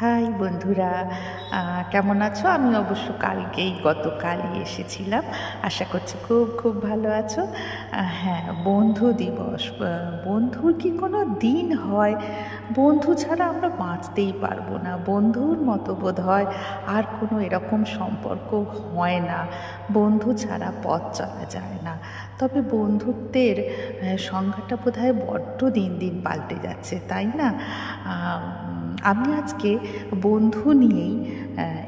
High বন্ধুরা কেমন আছো? আমি অবশ্য কালকেই গতকালই এসেছিলাম। আশা করছি খুব খুব ভালো আছো। হ্যাঁ বন্ধু দিবস। বন্ধুর কি কোনো দিন হয়? বন্ধু ছাড়া আমরা বাঁচতেই পারব না। বন্ধুর মতো বোধ হয় আর কোনো এরকম সম্পর্ক হয় না। বন্ধু ছাড়া পথ চলা যায় না। তবে বন্ধুত্বের সংজ্ঞাটা বোধ হয় বড্ড দিন দিন পাল্টে যাচ্ছে, তাই না? আম, আজকে বন্ধু নিয়েই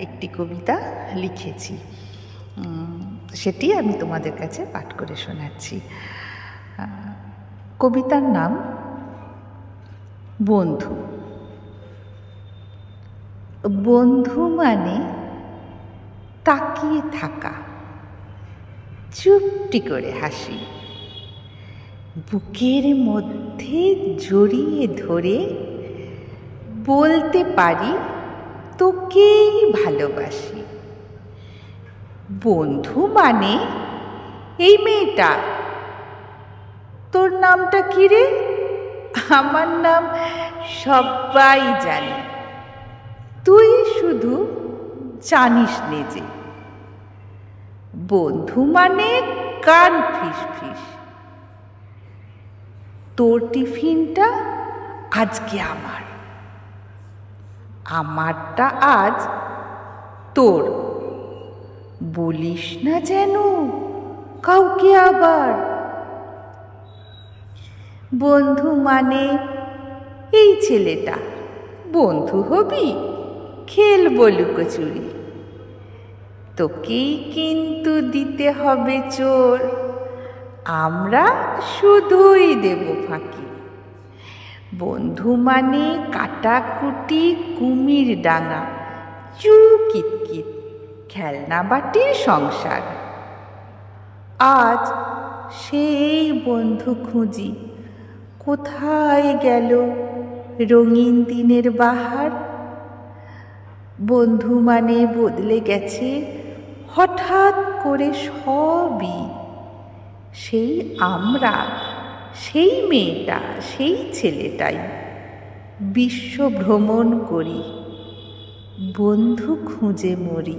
একটি কবিতা লিখেছি। সেটি আমি তোমাদের কাছে পাঠ করে শোনাচ্ছি। কবিতার নাম বন্ধু। বন্ধু মানে তাকিয়ে থাকা। চুপটি করে হাসি। বুকের মধ্যে জড়িয়ে ধরে বলতে পারি, তোকেই ভালোবাসি। বন্ধু মানে এই মেয়েটা। তোর নামটা কি রে? আমার নাম সবাই জানে। তুই শুধু জানিস নিজে। বন্ধু মানে কান ফিস ফিস তোর টিফিনটা আজকে আমার। আমারটা আজ তোর। বলিস না যেন কাউকে আবার। বন্ধু মানে এই ছেলেটা। বন্ধু হবি খেলব লুকোচুরি তোকেই কিন্তু দিতে হবে চোর। আমরা শুধুই দেব ফাঁকি। বন্ধু মানে কাটাকুটি কুমির ডাঙা, চু কিতকিত, খেলনা বাটির সংসার। আজ সেই বন্ধু খুঁজি, কোথায় গেল রঙিন দিনের বাহার? বন্ধু মানে বদলে গেছে হঠাৎ করে সবই, সেই আমরা সেই মেয়েটা সেই ছেলেটাই বিশ্ব ভ্রমণ করি বন্ধু খুঁজে মরি।